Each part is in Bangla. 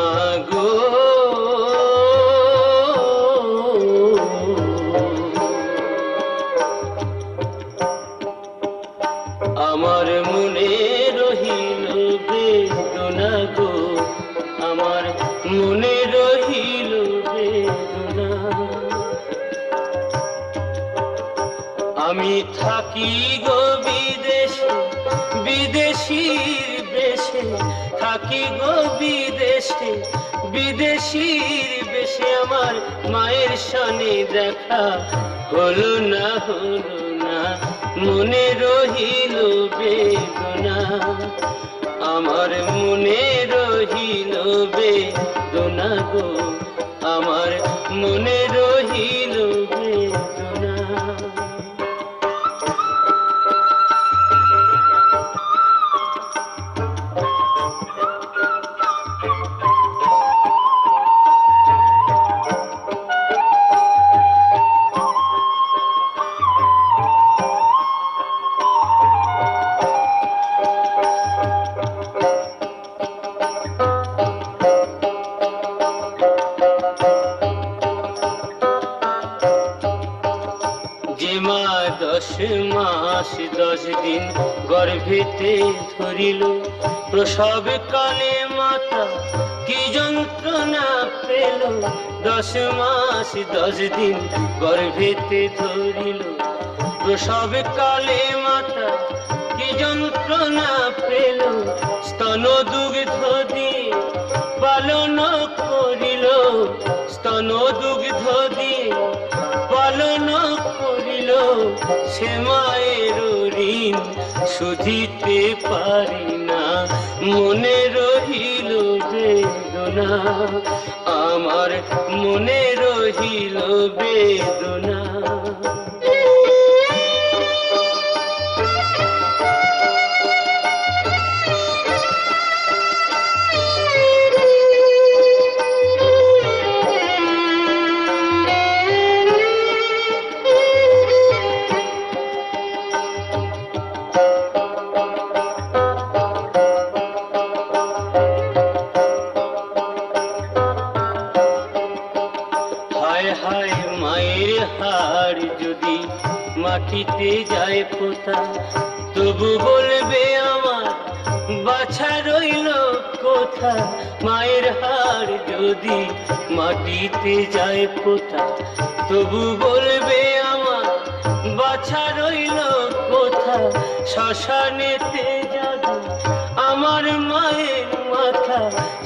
মাগো। আমার মনে রহিল বেদনা গো। আমার মনে রহিল বেদনা। আমি থাকি গো বিদেশে, বিদেশির বেশে থাকি গো বিদেশে, বিদেশির বেশে আমার মায়ের সনে দেখা হলো না হলো না, মনে রহিল বেদনা। আমার মনে রহিল বেদনা গো, আমার মনে রহিল মাস, দশ দিন গর্ভেতে ধরিল। প্রসব কালে মাতা কি যন্ত্রণা পেল? দশ মাস, দশ দিন গর্ভেতে ধরিল। প্রসব কালে মাতা কি যন্ত্রণা পেল? স্তন দুগ্ধ দিয়ে পালন করিল। স্তন দুগ্ধ দিয়ে সে ঋণ শুধিতে পারি না। মনে রহিল বেদনা আমার মনে রহিল বেদনা। হার যদি মাটিতে যায় পোতা, তবু বলবে আমার বাছা রইল কোথা? মায়ের হার যদি মাটিতে যায় পোতা, তবু বলবে আমার বাছা রইল কোথা? শ্মশানেতে যাবে আমার মায়ের মাথা,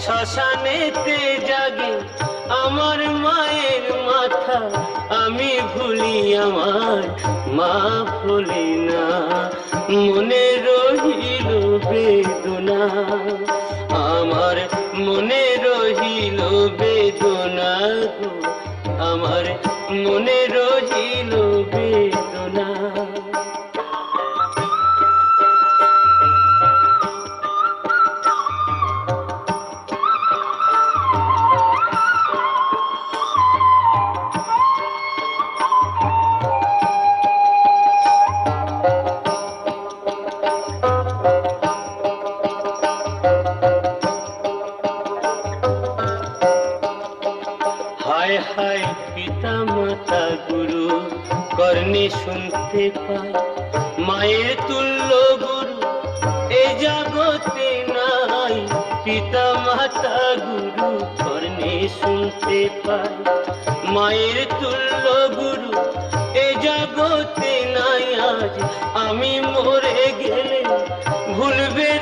শ্মশানেতে জাগে আমার মায়ের মাথা, আমি ভুলি আমার, মা ভুলি না। মনে রহিল বেদনা, আমার মনে রহিল বেদনা আমার মনে রহিল বেদনা। হায় হায় পিতা মাতা গুরু, কর্ণে শুনতে পাই মায়ের তুল্য গুরু, এ জগতে নাই। পিতা মাতা গুরু, কর্ণে শুনতে পাই মায়ের তুল্য গুরু, এ জগতে নাই। আজ আমি মরে গেলে ভুলবে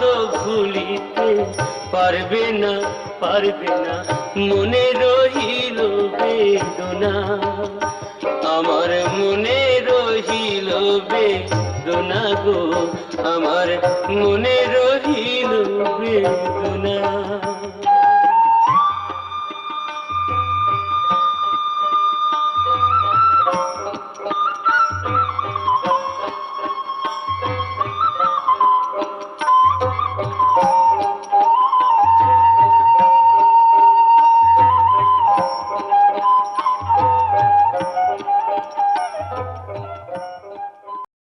তো ভুলিতে পারবে না পারবে না। মনে রহিল বেদনা। আমার মনে রহিল বেদনা গো, আমার মনে রহিল বেদনা।